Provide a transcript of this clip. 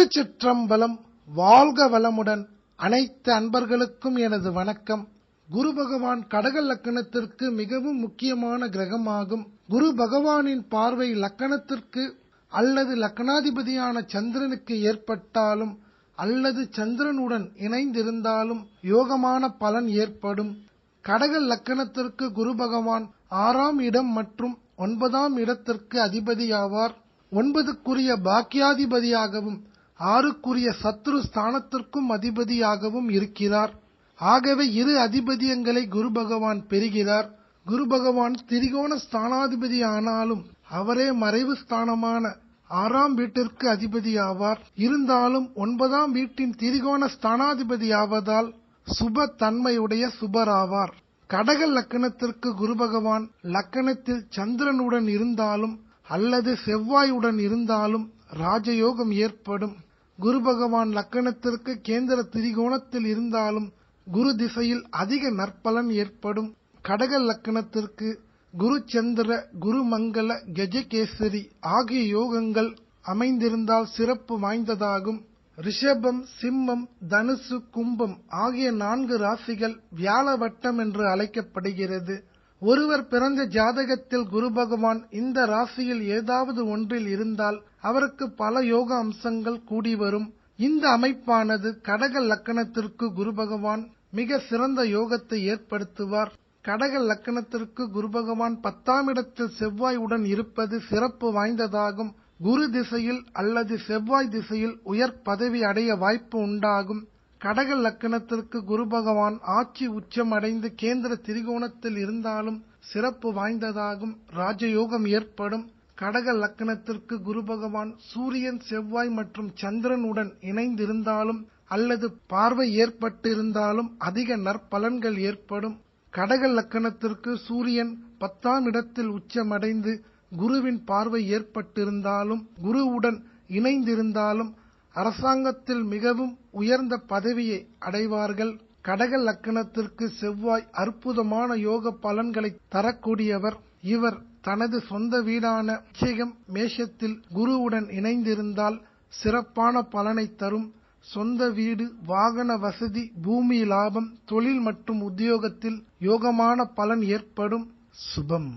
திருச்சிற்றம்பலம் வாழ்க வளமுடன் அனைத்து அன்பர்களுக்கும் எனது வணக்கம். குரு பகவான் கடக லக்கணத்திற்கு மிகவும் முக்கியமான கிரகமாகும். குரு பகவானின் பார்வை லக்கணத்திற்கு அல்லது லக்கணாதிபதியான சந்திரனுக்கு ஏற்பட்டாலும் அல்லது சந்திரனுடன் இணைந்திருந்தாலும் யோகமான பலன் ஏற்படும். கடக லக்கணத்திற்கு குரு பகவான் ஆறாம் இடம் மற்றும் ஒன்பதாம் இடத்திற்கு அதிபதியாவார். ஒன்பதுக்குரிய பாக்கியாதிபதியாகவும் ஆறுக்குரிய சத்ரு ஸ்தானத்திற்கும் அதிபதியாகவும் இருக்கிறார். ஆகவே இரு அதிபதியங்களை குரு பகவான் பெறுகிறார். குரு பகவான் திரிகோண ஸ்தானாதிபதி ஆனாலும் அவரே மறைவு ஸ்தானமான ஆறாம் வீட்டிற்கு அதிபதியாவார். இருந்தாலும் ஒன்பதாம் வீட்டின் திரிகோண ஸ்தானாதிபதியாவதால் சுப தன்மையுடைய சுபராவார். கடக லக்கணத்திற்கு குரு பகவான் லக்கணத்தில் சந்திரனுடன் இருந்தாலும் அல்லது செவ்வாயுடன் இருந்தாலும் ராஜயோகம் ஏற்படும். குரு பகவான் லக்கணத்திற்கு கேந்திர திரிகோணத்தில் இருந்தாலும் குரு திசையில் அதிக நற்பலன் ஏற்படும். கடக லக்கணத்திற்கு குரு சந்திர குரு மங்கள கஜகேசரி ஆகிய யோகங்கள் அமைந்திருந்தால் சிறப்பு வாய்ந்ததாகும். ரிஷபம் சிம்மம் தனுசு கும்பம் ஆகிய நான்கு ராசிகள் வியாழ வட்டம் என்று அழைக்கப்படுகிறது. ஒருவர் பிறந்த ஜாதகத்தில் குரு பகவான் இந்த ராசியில் ஏதாவது ஒன்றில் இருந்தால் அவருக்கு பல யோக அம்சங்கள் கூடிவரும் இந்த அமைப்பானது கடக லக்கணத்திற்கு குரு பகவான் மிக சிறந்த யோகத்தை ஏற்படுத்துவார். கடக லக்கணத்திற்கு குரு பகவான் பத்தாம் இடத்தில் செவ்வாய் உடன் இருப்பது சிறப்பு வாய்ந்ததாகும். குரு திசையில் அல்லது செவ்வாய் திசையில் உயர் பதவி அடைய வாய்ப்பு உண்டாகும். கடக லக்கணத்திற்கு குரு பகவான் ஆட்சி உச்சம் அடைந்து கேந்திர திரிகோணத்தில் இருந்தாலும் சிறப்பு வாய்ந்ததாகும் ராஜயோகம் ஏற்படும். கடக லக்கணத்திற்கு குரு பகவான் சூரியன் செவ்வாய் மற்றும் சந்திரனுடன் இணைந்திருந்தாலும் அல்லது பார்வை ஏற்பட்டிருந்தாலும் அதிக நற்பலன்கள் ஏற்படும். கடக லக்கணத்திற்கு சூரியன் பத்தாம் இடத்தில் உச்சமடைந்து குருவின் பார்வை ஏற்பட்டிருந்தாலும் குருவுடன் இணைந்திருந்தாலும் அரசாங்கத்தில் மிகவும் உயர்ந்த பதவியை அடைவார்கள். கடக லக்கணத்திற்கு செவ்வாய் அற்புதமான யோக பலன்களை தரக்கூடியவர். இவர் தனது சொந்த வீடான நிச்சயம் மேஷத்தில் குருவுடன் இணைந்திருந்தால் சிறப்பான பலனை தரும். சொந்த வீடு வாகன வசதி பூமி லாபம் தொழில் மற்றும் உத்தியோகத்தில் யோகமான பலன் ஏற்படும். சுபம்.